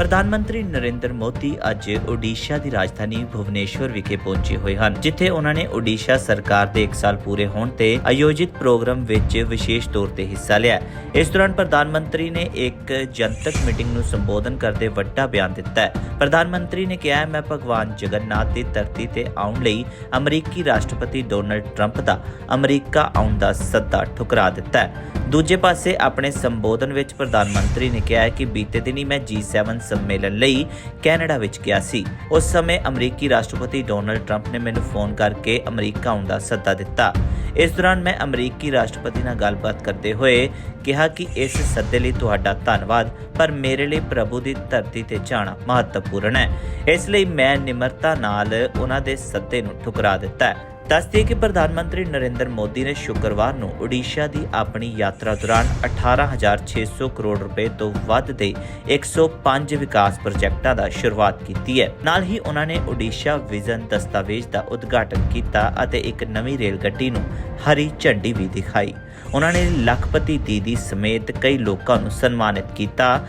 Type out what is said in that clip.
ਪ੍ਰਧਾਨ ਮੰਤਰੀ ਨਰਿੰਦਰ ਮੋਦੀ ਅੱਜ ਓਡੀਸ਼ਾ ਦੀ ਰਾਜਧਾਨੀ ਭੁਵਨੇਸ਼ਵਰ ਵਿਖੇ ਪਹੁੰਚੇ ਹੋਏ ਹਨ, ਜਿੱਥੇ ਉਹਨਾਂ ਨੇ ਓਡੀਸ਼ਾ ਸਰਕਾਰ ਦੇ 1 ਸਾਲ ਪੂਰੇ ਹੋਣ ਤੇ ਆਯੋਜਿਤ ਪ੍ਰੋਗਰਾਮ ਵਿੱਚ ਵਿਸ਼ੇਸ਼ ਤੌਰ ਤੇ ਹਿੱਸਾ ਲਿਆ ਇਸ ਦੌਰਾਨ ਪ੍ਰਧਾਨ ਮੰਤਰੀ ਨੇ ਇੱਕ ਜਨਤਕ ਮੀਟਿੰਗ ਨੂੰ ਸੰਬੋਧਨ ਕਰਦੇ ਵੱਡਾ ਬਿਆਨ ਦਿੱਤਾ ਹੈ। ਪ੍ਰਧਾਨ ਮੰਤਰੀ ਨੇ ਕਿਹਾ, ਮੈਂ ਭਗਵਾਨ ਜਗਨਨਾਥ ਦੀ ਧਰਤੀ ਤੇ ਆਉਣ ਲਈ ਅਮਰੀਕੀ ਰਾਸ਼ਟਰਪਤੀ ਡੋਨਲਡ ਟਰੰਪ ਦਾ ਅਮਰੀਕਾ ਆਉਣ ਦਾ ਸੱਦਾ ਠੁਕਰਾ ਦਿੱਤਾ ਹੈ। ਦੂਜੇ ਪਾਸੇ ਆਪਣੇ ਸੰਬੋਧਨ ਵਿੱਚ ਪ੍ਰਧਾਨ ਮੰਤਰੀ ਨੇ ਕਿਹਾ ਕਿ ਬੀਤੇ ਦਿਨੀ ਮੈਂ G7 ਸੰਮੇਲਨ ਲਈ ਕੈਨੇਡਾ ਵਿੱਚ ਗਿਆ ਸੀ। ਉਸ ਸਮੇਂ ਅਮਰੀਕੀ ਰਾਸ਼ਟਰਪਤੀ ਡੋਨਲਡ ਟਰੰਪ ਨੇ ਮੈਨੂੰ ਫੋਨ ਕਰਕੇ ਅਮਰੀਕਾ ਆਉਣ ਦਾ ਸੱਦਾ ਦਿੱਤਾ। ਇਸ ਦੌਰਾਨ ਮੈਂ ਅਮਰੀਕੀ ਰਾਸ਼ਟਰਪਤੀ ਨਾਲ ਗੱਲਬਾਤ ਕਰਦੇ ਹੋਏ ਕਿਹਾ ਕਿ ਇਸ ਸੱਦੇ ਲਈ ਤੁਹਾਡਾ ਧੰਨਵਾਦ, ਪਰ ਮੇਰੇ ਲਈ ਪ੍ਰਭੂ ਦੀ ਧਰਤੀ ਤੇ ਜਾਣਾ ਮਹੱਤਵਪੂਰਨ ਹੈ। ਇਸ ਲਈ ਮੈਂ ਨਿਮਰਤਾ ਨਾਲ ਉਹਨਾਂ ਦੇ ਸੱਦੇ ਨੂੰ ਠੁਕਰਾ ਦਿੱਤਾ ਦੱਸਦੇ ਕਿ ਪ੍ਰਧਾਨ ਮੰਤਰੀ ਨਰਿੰਦਰ ਮੋਦੀ ਨੇ ਸ਼ੁੱਕਰਵਾਰ ਨੂੰ ਓਡੀਸ਼ਾ ਦੀ ਆਪਣੀ ਯਾਤਰਾ ਦੌਰਾਨ 18600 ਕਰੋੜ ਰੁਪਏ ਤੋਂ ਵੱਧ ਦੇ 105 ਵਿਕਾਸ ਪ੍ਰੋਜੈਕਟਾਂ ਦਾ ਸ਼ੁਰੂਆਤ ਕੀਤੀ ਹੈ। ਨਾਲ ਹੀ ਉਹਨਾਂ ਨੇ ਓਡੀਸ਼ਾ ਵਿਜ਼ਨ ਦਸਤਾਵੇਜ਼ ਦਾ ਉਦਘਾਟਨ ਕੀਤਾ ਅਤੇ ਇੱਕ ਨਵੀਂ ਰੇਲ ਗੱਡੀ ਨੂੰ ਹਰੀ ਝੰਡੀ ਵੀ ਦਿਖਾਈ। ਉਹਨਾਂ ਨੇ ਲੱਖਪਤੀ ਦੀਦੀ ਸਮੇਤ ਕਈ ਲੋਕਾਂ ਨੂੰ ਸਨਮਾਨਿਤ ਕੀਤਾ।